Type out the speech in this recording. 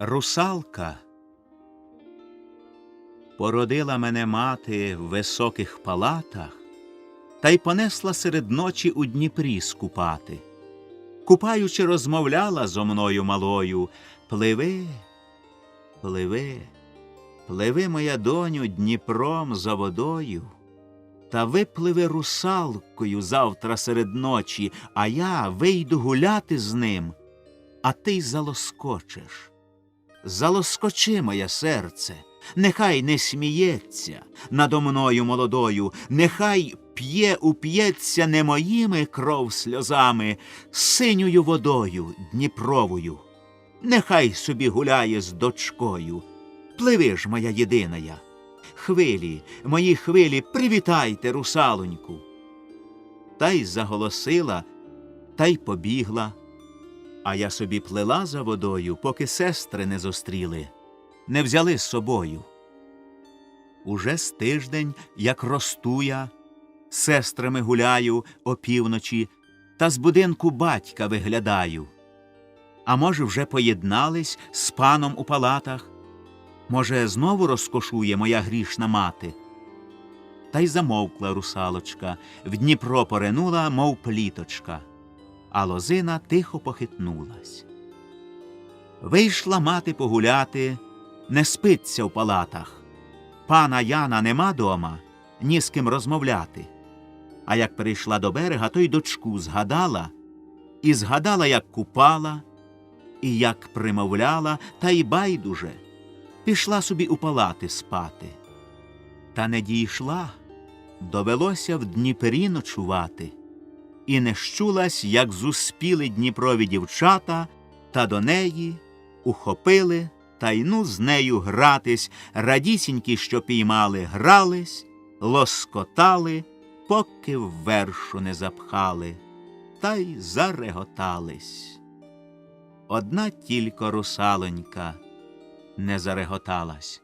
Русалка. Породила мене мати в високих палатах, та й понесла серед ночі у Дніпрі скупати. Купаючи, розмовляла зо мною малою Пливи, пливи, пливи, моя доню, Дніпром за водою, та випливи русалкою завтра серед ночі, а я вийду гуляти з ним, а ти й залоскочиш. Залоскочи, моє серце, нехай не сміється надо мною молодою, нехай п'є уп'ється не моїми кров сльозами, синьою водою Дніпровою. Нехай собі гуляє з дочкою. Пливи ж, моя єдиная. Хвилі, мої хвилі, привітайте русалоньку. Та й заголосила, та й побігла. А я собі плела за водою, поки сестри не зустріли, не взяли з собою. Уже з тиждень, як росту я, сестрами гуляю опівночі, та з будинку батька виглядаю. А може, вже поєднались з паном у палатах? Може, знову розкошує моя грішна мати? Та й замовкла русалочка, в Дніпро поринула, мов пліточка а лозина тихо похитнулась. Вийшла мати погуляти, не спиться в палатах. Пана Яна нема дома, ні з ким розмовляти. А як прийшла до берега, то й дочку згадала, і згадала, як купала, і як примовляла, та й байдуже, пішла собі у палати спати. Та не дійшла, довелося в Дніпрі ночувати і не щулась, як зуспіли Дніпрові дівчата, та до неї ухопили та й ну з нею гратись, радісінькі, що піймали, грались, лоскотали, поки в вершу не запхали, та й зареготались. Одна тільки русалонька не зареготалась.